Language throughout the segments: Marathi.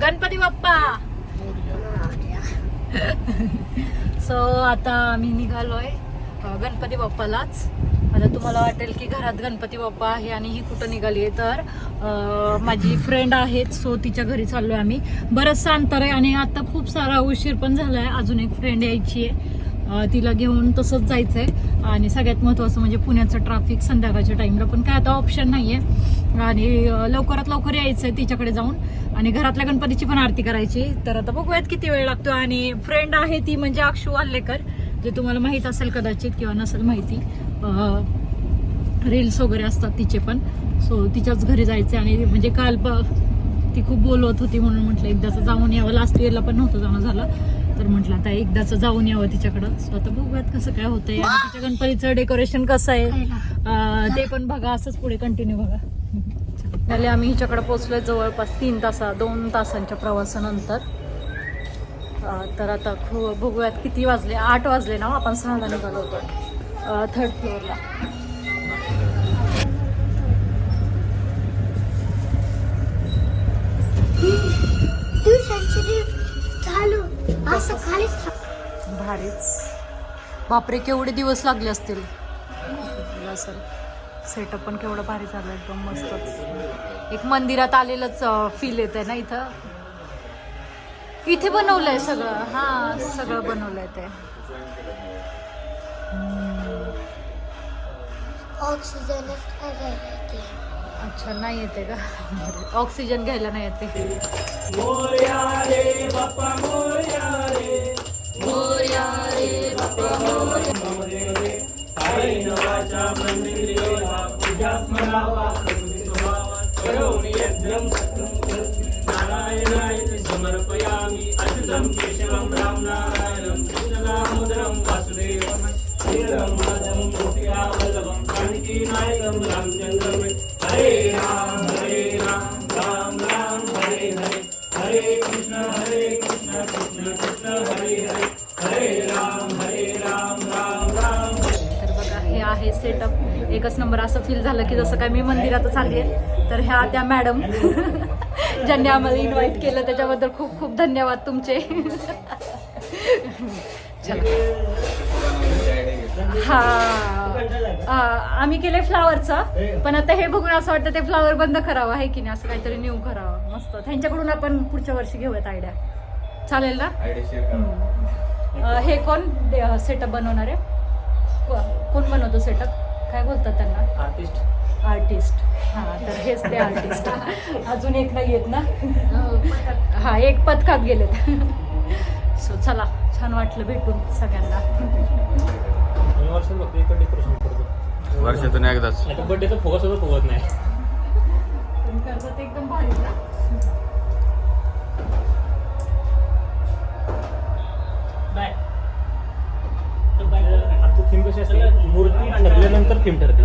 गणपती बाप्पा. सो आता आम्ही निघालोय गणपती बाप्पालाच. आता तुम्हाला वाटेल की घरात गणपती बाप्पा आहे आणि ही कुठं निघाली आहे तर माझी फ्रेंड आहेत सो तिच्या घरी चाललोय आम्ही. बरंचसं अंतर आहे आणि आता खूप सारा उशीर पण झालाय. अजून एक फ्रेंड यायची आहे. तिला घेऊन तसंच जायचं आहे आणि सगळ्यात महत्त्वाचं म्हणजे पुण्याचं ट्रॅफिक संध्याकाळच्या टाईमला पण काय आता ऑप्शन नाही आहे आणि लवकरात लवकर यायचं आहे तिच्याकडे जाऊन. आणि घरातल्या गणपतीची पण आरती करायची. तर आता बघूयात किती वेळ लागतो. आणि फ्रेंड आहे ती म्हणजे अक्षू वाल्लेकर जे तुम्हाला माहीत असेल कदाचित किंवा नसेल माहिती. रील्स वगैरे असतात तिचे पण. सो तिच्याच घरी जायचे आणि म्हणजे काल प- ती खूप बोलवत होती म्हणून म्हटलं एकदाचं जाऊन यावं. लास्ट इयरला पण नव्हतं जाणं झालं. तर म्हटलं आता एकदाचं जाऊन यावं तिच्याकडं. सो आता बघूयात कसं काय होतंय. आणि तिच्या गणपतीचं डेकोरेशन कसं आहे? ते पण बघा असंच पुढे कंटिन्यू बघा. झाले आम्ही हिच्याकडे पोहोचलोय जवळपास तीन तासा दोन तासांच्या प्रवासानंतर. तर आता खू बघूयात किती वाजले. आठ वाजले ना हो, आपण सहाला निघालो होतो. थर्ड फ्लोअरला असं खालीच भारीच. बापरे केवढे दिवस लागले असतील? असेल सेटअप पण केवढं भारी झालं एकदम मस्तच. एक मंदिरात आलेलंच फील येत आहे ना इथं? इथे बनवलंय सगळं. हा सगळं बनवलंय ते. ऑक्सिजन अच्छा नाही येते का? ऑक्सिजन घ्यायला नाही येते సమర్పయామి అచ్యుతం కేశవం రామనారాయణం కృష్ణదామోదరం వాసుదేవం శ్రీరం మాధవం ముఖ్యావల్లభం కాణికీ నాయకం రామ్ एकच नंबर असं फील झालं की जसं काय मी मंदिरातच आली आहे. तर ह्या त्या मॅडम ज्यांनी आम्हाला इन्व्हाइट केलं त्याच्याबद्दल खूप खूप धन्यवाद तुमचे. चला. हा. आम्ही केले फ्लावरचं पण आता हे बघून असं वाटतं ते फ्लावर बंद करावं आहे की नाही? असं काहीतरी न्यू करावं. मस्त. त्यांच्याकडून आपण पुढच्या वर्षी घेऊयात आयडिया चालेल ना? हे कोण सेटअप बनवणार आहे? कोण बनवतो सेटअप काय बोलतात त्यांना? आर्टिस्ट आर्टिस्ट हां तर हेच ते आर्टिस्ट अजून एक नाही आहेत ना? हा एक पथकात गेलेत. सो चला छान वाटलं भेटून सगळ्यांना. डेकोरेशन करतो. वर्षातून एकदाच. बर्थडेचा फोकस फुगत नाही. एकदम भारी थीम ठरते.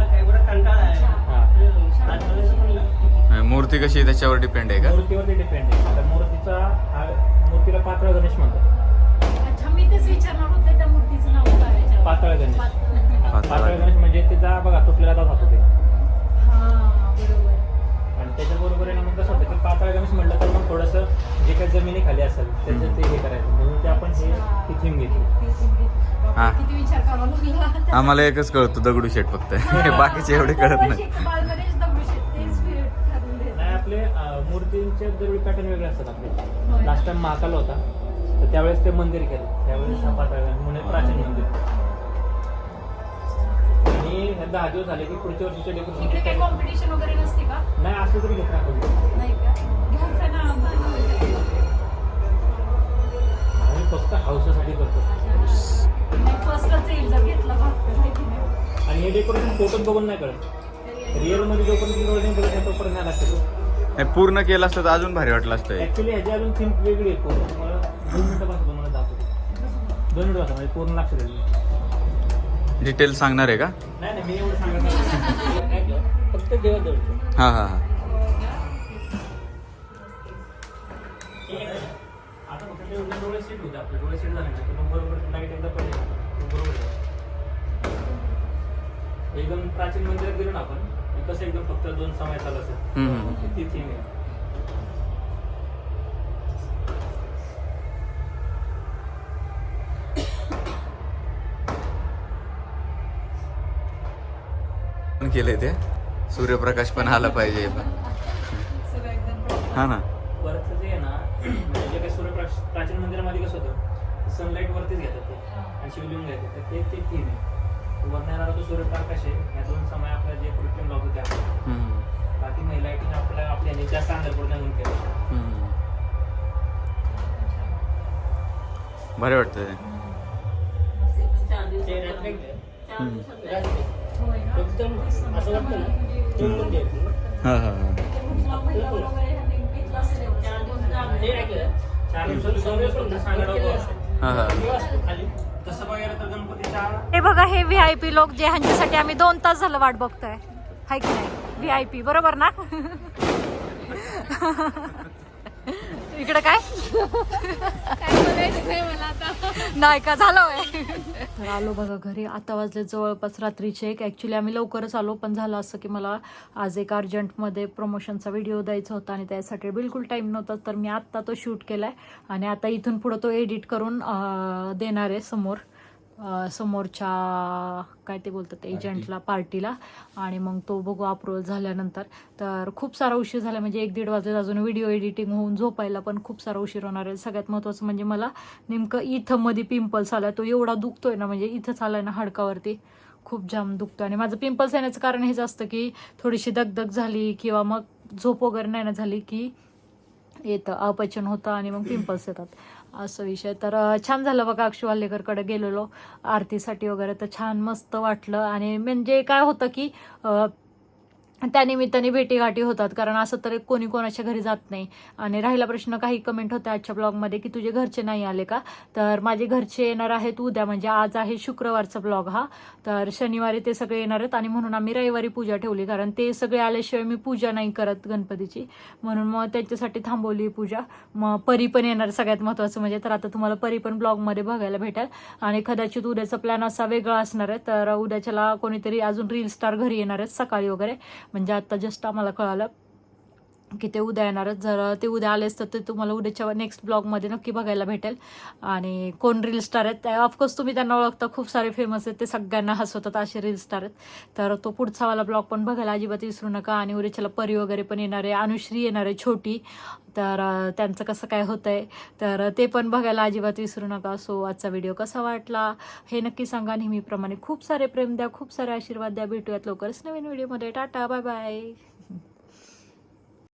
हा. मूर्ती कशी आहे त्याच्यावर डिपेंड आहे का? मूर्तीवरती डिपेंड आहे. आता मूर्तीचा हा मूर्तीला पातळ गणेश म्हणतात. अच्छा मी तेच विचारणार होते त्या मूर्तीचं नाव काय आहे? पातळ गणेश. पातळ. हा, पातळ गणेश. म्हणजे तिचा बघा तुटलेला दात होतो ते. हां बरोबर. आणि त्याच्याबरोबर आहे ना मग कसं होतं की पातळ गणेश म्हटलं तर मग थोडंसं जे काही जमिनी खाली असेल त्याचं ते हे करायचं. म्हणून ते आपण हे ती थीम घेतली हा. किती विचार करावा लागला आम्हाला एकच कळतो दगडू शेट फक्त. बाकीचे एवढे कळत नाही. बालगणेश दगडूशेठ, तेच spirit ठरवून दिलं. नाही आपले अं, मूर्तींचे दरवेळी पॅटर्न वेगळे असतात होय. आपले लास्ट टाइम महाकाल होता. तर त्यावेळेस ते मंदिर केलं. त्यावेळेस हा पातळ म्हणून प्राचीन मंदिर. आणि हे दहा दिवस झाले की पुढच्या वर्षीचे इकडे काही डेकोरेशन कॉम्पिटिशन वगैरे नसते का? नाही असलं तरी घेत आपण. नाही का? घ्यायचं ना डेकोरेशन फोटोत बघून नाही कळत रिअलमध्ये जोपर्यंत डोळ्याने बघत नाही तोपर्यंत नाही लागतं हे पूर्ण केलं असतं तर अजून भारी वाटलं असतं हे. ऍक्च्युली ह्याची अजून थीम वेगळी आहे पूर्ण. तुम्हाला दोन मिनिटं बसा दाखवतो. दोन मिनिटं बसा म्हणजे पूर्ण लक्ष देईल डिटेल सांगणार आहे का? नाही नाही मी एवढं सांगत नाही. फक्त देवाजवळचं हा हा हा. आता फक्त ते डोळे सीट होते आपले. डोळे सीट झाले ना तर मग बरोबर लाइट एकदा पडली. मग बरोबर आहे. एकदम प्राचीन मंदिर गेलो ना आपण कसं एकदम फक्त दोन समय चालू असेल ती थीम आहे. केलंय ते. सूर्यप्रकाश पण आला पाहिजे. पण हा ना. वरच जे आहे ना म्हणजे काही सूर्यप्रकाश प्राचीन मंदिरामध्ये कसं होतं सनलाईट वरतीच घेतात ते आणि शिवलिंग घेतात ते. ते थीम आहे. वरनं येणारा तो सूर्यप्रकाश आहे. या दोन समय आपल्या जे कृत्रिम लावतो त्या हम्म, बाकी बाकी नाही लाईटिंग आपल्या आपल्या जास्त अंधार पडून म्हणून केलं. बरे वाटतं ते ते तसं बघायला तर गणपतीच्या हे बघा हे व्ही आय पी लोक जे ह्यांच्यासाठी आम्ही दोन तास झालं वाट बघतोय. हाय की नाही? व्ही आय पी बरोबर ना? इकडे काय? नाही का? झालं आलो बघा घरी. आता वाजले जवळपास रात्रीचे एक. ॲक्च्युली आम्ही लवकरच आलो पण झालं असं की मला आज एक अर्जंटमध्ये प्रमोशनचा व्हिडिओ द्यायचा होता आणि त्यासाठी बिलकुल टाईम नव्हता तर मी आत्ता तो शूट केलाय. आणि आता इथून पुढं तो एडिट करून देणार आहे समोर. समोरच्या काय ते बोलतात एजंटला पार्टीला. आणि मग तो बघू अप्रुव्हल झाल्यानंतर. तर खूप सारा उशीर झाला म्हणजे एक दीड वाजले अजून व्हिडिओ एडिटिंग होऊन झोपायला पण खूप सारा उशीर होणार आहे. सगळ्यात महत्त्वाचं म्हणजे मला नेमकं इथं मध्ये पिंपल्स आला तो एवढा दुखतोय ना म्हणजे इथंच आलाय ना हाडकावरती. खूप जाम दुखतो आणि माझं पिंपल्स येण्याचं कारण हेच असतं की थोडीशी दगदग झाली किंवा मग झोप वगैरे नाही ना झाली की येतं अपचन होतं आणि मग पिंपल्स येतात. असं विषय. तर छान झालं बघा अक्षू वाल्लेकरकडे गेलेलो. आरतीसाठी वगैरे तर छान मस्त वाटलं. आणि म्हणजे काय होतं की त्यानिमित्ताने भेटीगाठी होतात. कारण असं तर कोणी कोणाच्या घरी जात नाही. आणि राहिला प्रश्न काही कमेंट होते आजच्या ब्लॉगमध्ये की तुझे घरचे नाही आले का? तर माझे घरचे येणार आहेत उद्या म्हणजे आज आहे शुक्रवारचा ब्लॉग हा. तर शनिवारी ते सगळे येणार आहेत आणि म्हणून आम्ही रविवारी पूजा ठेवली. कारण ते सगळे आल्याशिवाय मी पूजा नाही करत गणपतीची. म्हणून मग त्यांच्यासाठी थांबवली पूजा. मग परी पण येणार सगळ्यात महत्त्वाचं म्हणजे तर आता तुम्हाला परी पण ब्लॉगमध्ये बघायला भेटेल. आणि कदाचित उद्याचा प्लॅन असा वेगळा असणार आहे. तर उद्याच्याला कोणीतरी अजून रील स्टार घरी येणार आहेत सकाळी वगैरे. म्हणजे आत्ता जस्ट आम्हाला कळालं की ते उद्या येणारच जर ते उद्या आलेच तर ते तुम्हाला उद्याच्या नेक्स्ट ब्लॉगमध्ये नक्की बघायला भेटेल. आणि कोण रील स्टार आहेत? त्या ऑफकोर्स तुम्ही त्यांना ओळखता. खूप सारे फेमस आहेत. ते सगळ्यांना हसवतात. असे रील स्टार आहेत. तर तो पुढचा वाला ब्लॉग पण बघायला अजिबात विसरू नका. आणि उद्याच्याला परी वगैरे पण येणार आहे. अनुश्री येणार आहे छोटी. तर त्यांचं कसं काय होतं आहे तर ते पण बघायला अजिबात विसरू नका. सो आजचा व्हिडिओ कसा वाटला? हे नक्की सांगा. नेहमीप्रमाणे खूप सारे प्रेम द्या. खूप सारे आशीर्वाद द्या. भेटूयात लवकरच नवीन व्हिडिओमध्ये टाटा. Bye bye